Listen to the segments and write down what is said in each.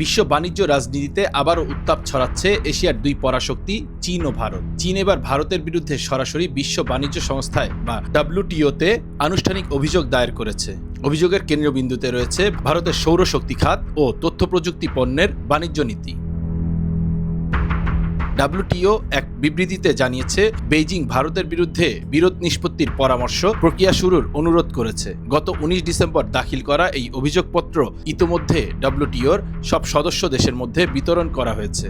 বিশ্ব বাণিজ্য রাজনীতিতে আবারও উত্তাপ ছড়াচ্ছে এশিয়ার দুই পরাশক্তি, চীন ও ভারত। চীন এবার ভারতের বিরুদ্ধে সরাসরি বিশ্ব বাণিজ্য সংস্থায় বা ডাব্লিউটিওতে আনুষ্ঠানিক অভিযোগ দায়ের করেছে। অভিযোগের কেন্দ্রবিন্দুতে রয়েছে ভারতের সৌরশক্তি খাত ও তথ্য প্রযুক্তি পণ্যের বাণিজ্য নীতি। ডাব্লিউটিও এক বিবৃতিতে জানিয়েছে, বেইজিং ভারতের বিরুদ্ধে বিরোধ নিষ্পত্তির পরামর্শ প্রক্রিয়া শুরুর অনুরোধ করেছে। গত উনিশ ডিসেম্বর দাখিল করা এই অভিযোগপত্র ইতোমধ্যে ডাব্লিউটিওর সব সদস্য দেশের মধ্যে বিতরণ করা হয়েছে।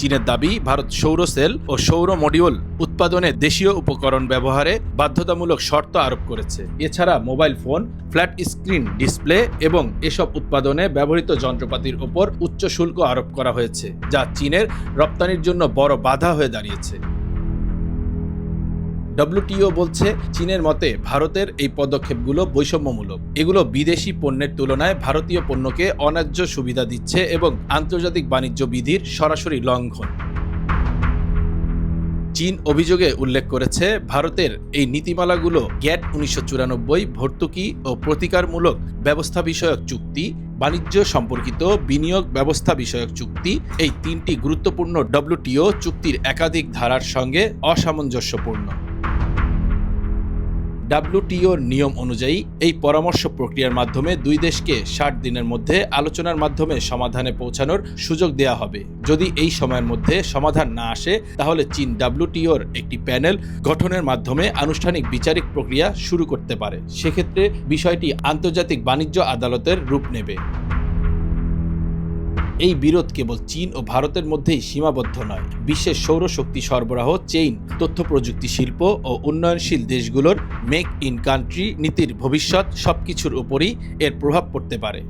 চীনের দাবি, ভারত সৌর সেল ও সৌর মডিউল উৎপাদনে দেশীয় উপকরণ ব্যবহারে বাধ্যতামূলক শর্ত আরোপ করেছে। এছাড়া mobile phone, flat screen display এবং এসব উৎপাদনে ব্যবহৃত যন্ত্রপাতির ওপর উচ্চ শুল্ক আরোপ করা হয়েছে, যা চীনের রপ্তানির জন্য বড় বাধা হয়ে দাঁড়িয়েছে। ডব্লিউটিও বলছে চীনের মতে ভারতের এই পদক্ষেপগুলো বৈষম্যমূলক। এগুলো বিদেশি পণ্যের তুলনায় ভারতীয় পণ্যকে অন্যায্য সুবিধা দিচ্ছে এবং আন্তর্জাতিক বাণিজ্য বিধির সরাসরি লঙ্ঘন। চীন অভিযোগে উল্লেখ করেছে, ভারতের এই নীতিমালাগুলো গ্যাট উনিশশো চুরানব্বই ভর্তুকি ও প্রতিকারমূলক ব্যবস্থা বিষয়ক চুক্তি, বাণিজ্য সম্পর্কিত বিনিয়োগ ব্যবস্থা বিষয়ক চুক্তি, এই তিনটি গুরুত্বপূর্ণ ডব্লিউটিও চুক্তির একাধিক ধারার সঙ্গে অসামঞ্জস্যপূর্ণ। ডাব্লিউটিওর নিয়ম অনুযায়ী এই পরামর্শ প্রক্রিয়ার মাধ্যমে দুই দেশকে ষাট দিনের মধ্যে আলোচনার মাধ্যমে সমাধানে পৌঁছানোর সুযোগ দেওয়া হবে। যদি এই সময়ের মধ্যে সমাধান না আসে, তাহলে চীন ডাব্লিউটিওর একটি প্যানেল গঠনের মাধ্যমে আনুষ্ঠানিক বিচারিক প্রক্রিয়া শুরু করতে পারে। সেক্ষেত্রে বিষয়টি আন্তর্জাতিক বাণিজ্য আদালতের রূপ নেবে। এই বিরোধ কেবল চীন ও ভারতের মধ্যেই সীমাবদ্ধ নয়। বিশ্বের সৌরশক্তি সরবরাহ, চেইন তথ্য প্রযুক্তি শিল্প ও উন্নয়নশীল দেশগুলোর মেক ইন কান্ট্রি নীতির ভবিষ্যৎ সবকিছুর উপরই এর প্রভাব পড়তে পারে।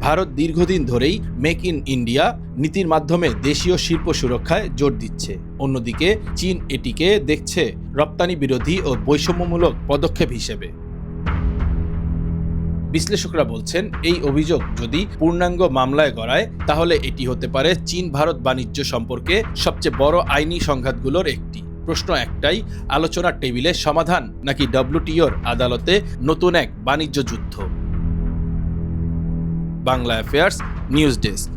ভারত দীর্ঘদিন ধরেই মেক ইন ইন্ডিয়া নীতির মাধ্যমে দেশীয় শিল্প সুরক্ষায় জোর দিচ্ছে। অন্যদিকে, চীন এটিকে দেখছে রপ্তানি বিরোধী ও বৈষম্যমূলক পদক্ষেপ হিসেবে। বিশ্লেষকরা বলছেন, এই অভিযোগ যদি পূর্ণাঙ্গ মামলায় গড়ায়, তাহলে এটি হতে পারে চীন ভারত বাণিজ্য সম্পর্কে সবচেয়ে বড় আইনি সংঘাতগুলোর একটি। প্রশ্ন একটাই, আলোচনার টেবিলে সমাধান নাকি ডব্লিউটিওর আদালতে নতুন এক বাণিজ্য যুদ্ধ? Bangla affairs, news desk.